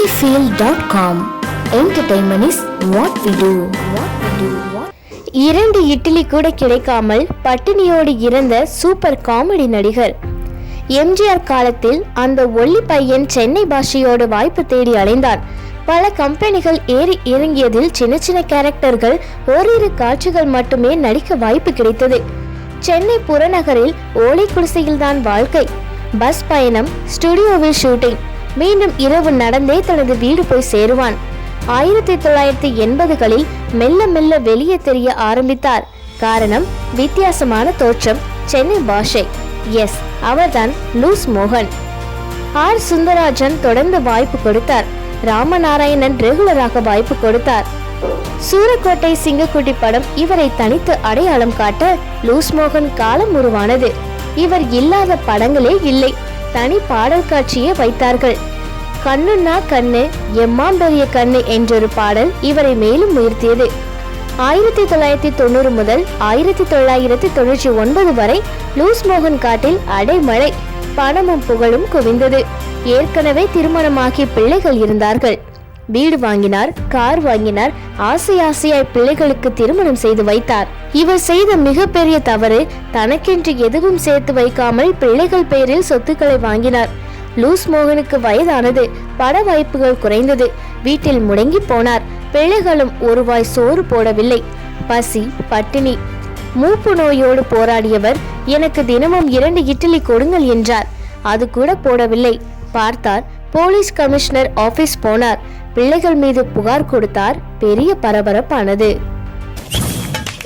cinefield.com entertainment is what we இரண்டு இட்லி கூட கிடைக்காமல் பட்டினியோடு இறந்த சூப்பர் காமெடி நடிகர். எம்ஜிஆர் காலத்தில் அந்த ஒல்லி பையன் சென்னை பாஷையோடு வாய்ப்பு தேடி அலைந்தான். பல கம்பெனிகள் ஏறி இறங்கியதில் சின்ன சின்ன கேரக்டர்கள் ஓரிரு காட்சிகள் மட்டுமே நடிக்க வாய்ப்பு கிடைத்தது. சென்னை புறநகரில் ஓலை குடிசையில்தான் வாழ்க்கை. பஸ் பயணம் ஸ்டுடியோவில் ஷூட்டிங் மீண்டும் இரவு நடந்தே தனது வீடு போய் சேருவான். ஆயிரத்தி தொள்ளாயிரத்தி எண்பதுகளில் மெல்ல மெல்ல வெளியே தெரிய ஆரம்பித்தார். காரணம் வித்தியாசமான தோற்றம் சென்னை பாஷை. எஸ் அவர்தான் லூஸ் மோகன். ஆர். சுந்தராஜன் தொடர்ந்து வாய்ப்பு கொடுத்தார். ராமநாராயணன் ரெகுலராக வாய்ப்பு கொடுத்தார். சூரக்கோட்டை சிங்கக்குட்டி படம் இவரை தனித்து அடையாளம் காட்ட லூஸ் மோகன் காலம் உருவானது. இவர் இல்லாத படங்களே இல்லை. தனி பாடல் காட்சியே வைத்தார்கள். கண்ணுன்னா கண்ணு எம்மாம் பெரிய கண்ணு என்றொரு பாடல் இவரை மேலும் உயர்த்தியது. ஆயிரத்தி தொள்ளாயிரத்தி தொண்ணூறு முதல் ஆயிரத்தி தொள்ளாயிரத்தி தொண்ணூற்றி ஒன்பது வரை லூஸ் மோகன் காட்டில் அடைமழை பணமும் புகழும் குவிந்தது. ஏற்கனவே திருமணமாகி பிள்ளைகள் இருந்தார்கள். வீடு வாங்கினார் கார் வாங்கினார் ஆசை ஆசையாய் பிள்ளைகளுக்கு திருமணம் செய்து வைத்தார். இவர் செய்த மிகப்பெரிய தவறு தனக்கென்று எதுவும் சேர்த்து வைக்காமல் பிள்ளைகள் பெயரில் சொத்துக்களை வாங்கினார். லூஸ் மோகனுக்கு வயதானது பட வாய்ப்புகள் குறைந்தது. வீட்டில் முடங்கி போனார். பிள்ளைகளும் ஒருவாய் சோறு போடவில்லை. பசி பட்டினி மூப்பு நோயோடு போராடியவர் எனக்கு தினமும் இரண்டு இட்லி கொடுங்கள் என்றார். அது கூட போடவில்லை. பார்த்தார் போலீஸ் கமிஷனர் ஆபீஸ் போனார். பிள்ளைகள் மீது புகார் கொடுத்தார். பெரிய பரபரப்பானது.